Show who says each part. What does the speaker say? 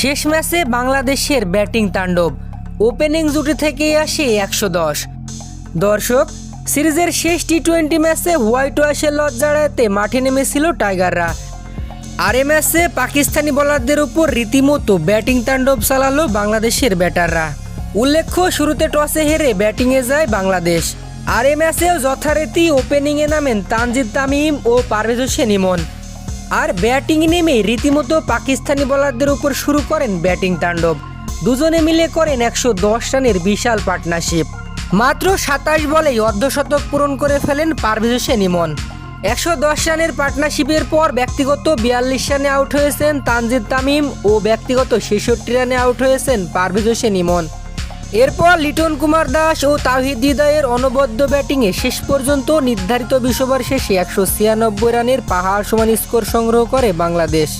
Speaker 1: শেষ ম্যাচে বাংলাদেশের ব্যাটিং তাণ্ডব। ওপেনিং জুটি থেকেই আসে একশো দশ। দর্শক, সিরিজের শেষ টি টোয়েন্টি ম্যাচে হোয়াইট ওয়াশের লজ্জাড়াতে মাঠে নেমেছিল টাইগাররা। আর এ ম্যাচে পাকিস্তানি বোলারদের উপর রীতিমতো ব্যাটিং তাণ্ডব চালালো বাংলাদেশের ব্যাটাররা। উল্লেখ্য, শুরুতে টসে হেরে ব্যাটিংয়ে যায় বাংলাদেশ। আর এ ম্যাচেও যথারীতি ওপেনিংয়ে নামেন তানজিদ তামিম ও পারভেজ হোসেন ইমন। আর ব্যাটিং নেমে রীতিমতো পাকিস্তানি বোলারদের উপর শুরু করেন ব্যাটিং তাণ্ডব। দুজনে মিলে করেন একশো দশ রানের বিশাল পার্টনারশিপ। মাত্র সাতাশ বলেই অর্ধশতক পূরণ করে ফেলেন পারভেজ হোসেন ইমন। একশো দশ রানের পার্টনারশিপের পর ব্যক্তিগত বিয়াল্লিশ রানে আউট হয়েছেন তানজিদ তামিম ও ব্যক্তিগত ছেষট্টি রানে আউট হয়েছেন পারভেজ হোসেন ইমন। এরপর লিটন কুমার দাস ও তাহিদ দিদায়ের অনবদ্য ব্যাটিংয়ে শেষ পর্যন্ত নির্ধারিত বিশ্ববার শেষে একশো ছিয়ানব্বই রানের পাহাড় সমান স্কোর সংগ্রহ করে বাংলাদেশ।